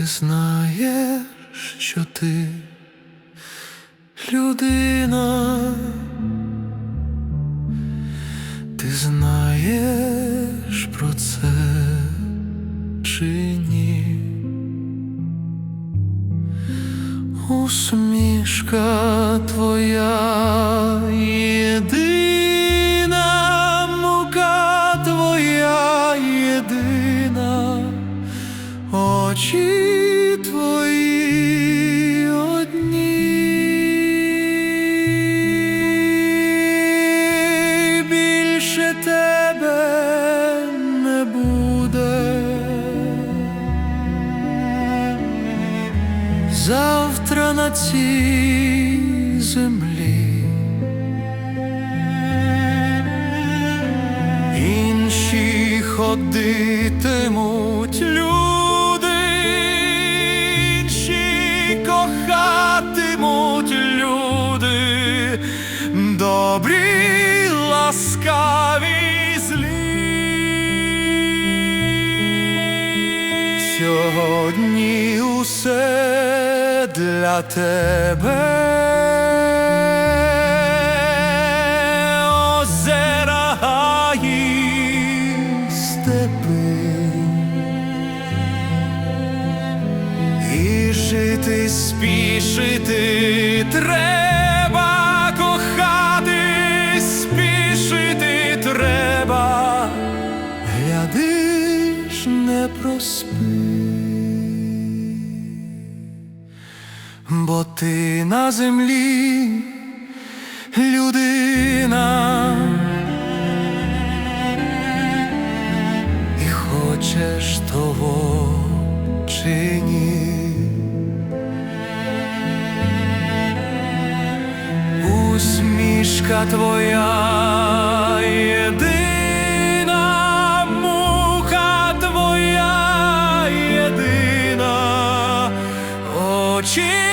Ти знаєш, що ти людина, ти знаєш про це чи ні? Усмішка твоя єдина, мука твоя єдина, очі Завтра на цій землі інші ходитимуть люди, інші кохатимуть люди, добрі, ласкаві, злі. Сьогодні усе для тебе. Озера, гаї, степи. І жити, спішити треба, кохати, спішити треба. Глядиш, не проспи, Бо ти на землі людина і хочеш того чи ні усмішка твоя єдина, мука твоя єдина очі.